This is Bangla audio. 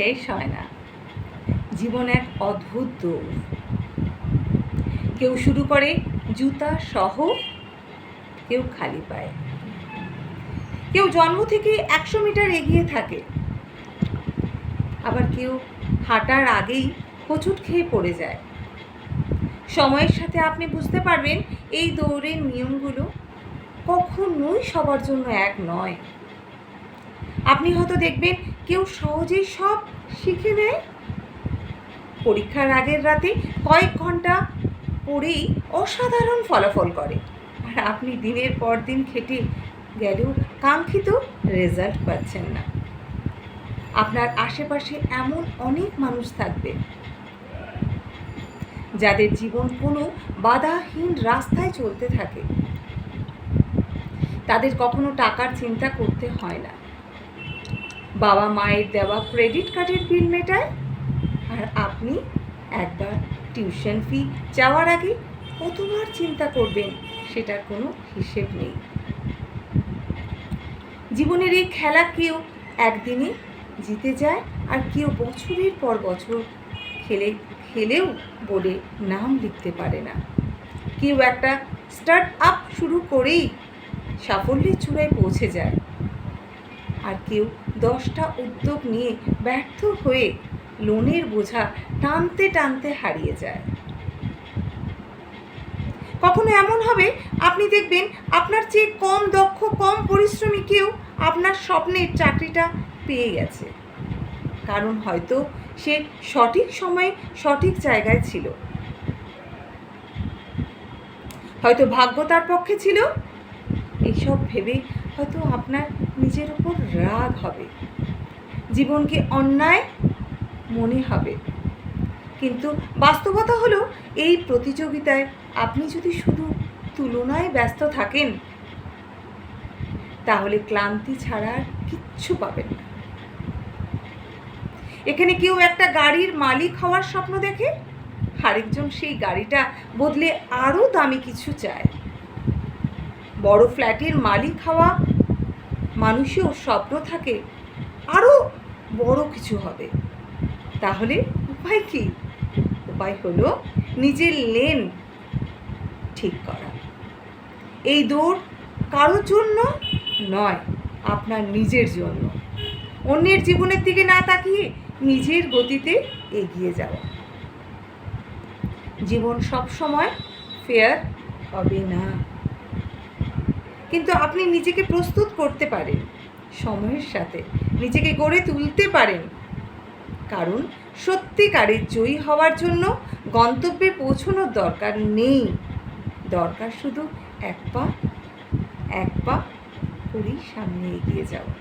শেষ হয় না। জীবন এক অদ্ভুত দৌড় কেউ শুরু করে জুতা সহ কেউ খালি পায়। কেউ জন্ম থেকে একশো মিটার এগিয়ে থাকে। আবার কেউ হাঁটার আগেই হোঁচট খেয়ে পড়ে যায়। সময়ের সাথে আপনি বুঝতে পারবেন এই দৌড়ের নিয়মগুলো কখনোই সবার জন্য এক নয়। আপনি হয়তো দেখবেন কেউ সহজেই সব শিখে নেয়। পরীক্ষার আগের রাতে কয়েক ঘণ্টা পড়েই অসাধারণ ফলাফল করে। আর আপনি দিনের পর দিন খেটে গেলেও কাঙ্ক্ষিত রেজাল্ট পাচ্ছেন না। আপনার আশেপাশে এমন অনেক মানুষ থাকবে, যাদের জীবন কোনো বাধাহীন রাস্তায় চলতে থাকে। তাদের কখনো টাকার চিন্তা করতে হয় না। বাবা মায়ের দেওয়া ক্রেডিট কার্ডের বিল মেটায়। আর আপনি একবার টিউশন ফি যাওয়ার আগে কতবার চিন্তা করবেন, সেটার কোনো হিসেব নেই। জীবনের এই খেলা কেউ একদিনে জিতে যায় আর কেউ বছরের পর বছর খেলে, খেলেও বোর্ডে নাম লিখতে পারে না। কেউ একটা স্টার্ট আপ শুরু করেই সাফল্যের চূড়ায় পৌঁছে যায়। আর কেউ দশটা উদ্যোগ নিয়ে ব্যর্থ হয়ে লোনের বোঝা টানতে টানতে হারিয়ে যায়। কখনো এমন হবে? আপনি দেখবেন আপনার চেয়ে কম দক্ষ, কম পরিশ্রমী কেউ আপনার স্বপ্নের চাকরিটা পেয়ে গেছে। কারণ হয়তো সে সঠিক সময়ে সঠিক জায়গায় ছিল। হয়তো ভাগ্য তার পক্ষে ছিল এইসব ভেবে হয়তো আপনার নিজের উপর রাগ হবে। জীবনকে অন্যায় মনে হবে। কিন্তু বাস্তবতা হলো, এই প্রতিযোগিতায় আপনি যদি শুধু তুলনায় ব্যস্ত থাকেন, তাহলে ক্লান্তি ছাড়া আর কিচ্ছু পাবেন না। এখানে কেউ একটা গাড়ির মালিক হওয়ার স্বপ্ন দেখে, আরেকজন সেই গাড়িটা বদলে আরও দামি কিছু চায়। বড় ফ্ল্যাটের মালিক হওয়া মানুষেও স্বপ্ন থাকে আরও বড় কিছু হবে। তাহলে উপায় কি? উপায় হলো নিজের লেন ঠিক করা। এই দৌড় কারোর জন্য নয়, আপনার নিজের জন্য। অন্যের জীবনের দিকে না তাকিয়ে নিজের গতিতে এগিয়ে যাওয়া। জীবন সব সময় ফেয়ার হবে না। কিন্তু আপনি নিজেকে প্রস্তুত করতে পারেন সময়ের সাথে। নিজেকে গড়ে তুলতে পারেন। কারণ সত্যিকারের জয়ী হওয়ার জন্য গন্তব্যে পৌঁছনোর দরকার নেই। দরকার শুধু এক পা এক পা করি সামনে এগিয়ে যাওয়া।